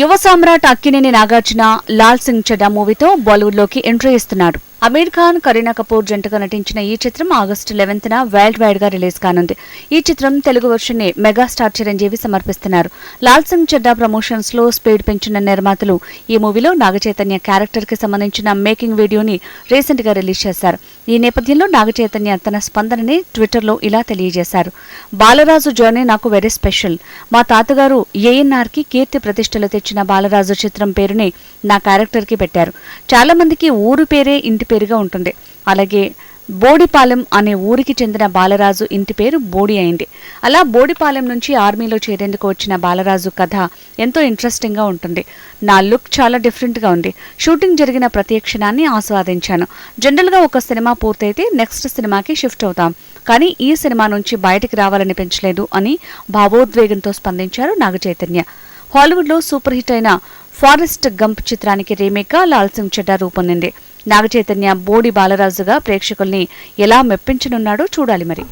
యువ సామ్రాట్ అక్కినేని నాగార్జున లాల్ సింగ్ చెడ్డా మూవీతో బాలీవుడ్లోకి ఎంట్రీ ఇస్తున్నాడు. అమీర్ ఖాన్ కరీనా కపూర్ జంటగా నటించిన ఈ చిత్రం ఆగస్టు లెవెన్త్న వరల్డ్ వైడ్గా రిలీజ్ కానుంది. ఈ చిత్రం తెలుగు వర్షన్ని మెగాస్టార్ చిరంజీవి సమర్పిస్తున్నారు. లాల్ సింగ్ చెడ్డా ప్రమోషన్స్లో స్పీడ్ పెంచిన నిర్మాతలు ఈ మూవీలో నాగచైతన్య క్యారెక్టర్కి సంబంధించిన మేకింగ్ వీడియోని రీసెంట్గా రిలీజ్ చేశారు. ఈ నేపథ్యంలో నాగచైతన్య తన స్పందనని ట్విట్టర్లో ఇలా తెలియజేశారు. బాలరాజు జర్నీ నాకు వెరీ స్పెషల్. మా తాతగారు ఏఎన్ఆర్కి కీర్తి ప్రతిష్టలు తెచ్చిన బాలరాజు చిత్రం పేరుని నా క్యారెక్టర్కి పెట్టారు. చాలా మందికి ఊరు పేరే ఇంటి పేరుగా ఉంటుంది అలాగే బోడిపాలెం అనే ఊరికి చెందిన బాలరాజు ఇంటి పేరు బోడి అయింది. అలా బోడిపాలెం నుంచి ఆర్మీలో చేరేందుకు వచ్చిన బాలరాజు కథ ఎంతో ఇంట్రెస్టింగ్గా ఉంటుంది నా లుక్ చాలా డిఫరెంట్గా ఉంది షూటింగ్ జరిగిన ప్రతి క్షణాన్ని ఆస్వాదించాను. జనరల్గా ఒక సినిమా పూర్తయితే నెక్స్ట్ సినిమాకి షిఫ్ట్ అవుతాం. కానీ ఈ సినిమా నుంచి బయటికి రావాలనిపించలేదు అని భావోద్వేగంతో స్పందించారు నాగ చైతన్య. హాలీవుడ్లో సూపర్ హిట్ అయిన ఫారెస్ట్ గంప్ చిత్రానికి రీమేక్గా లాల్ సింగ్ చెడ్డా రూపొందింది. నాగచైతన్య బోడి బాలరాజుగా ప్రేక్షకుల్ని ఎలా మెప్పించనున్నాడో చూడాలి మరి.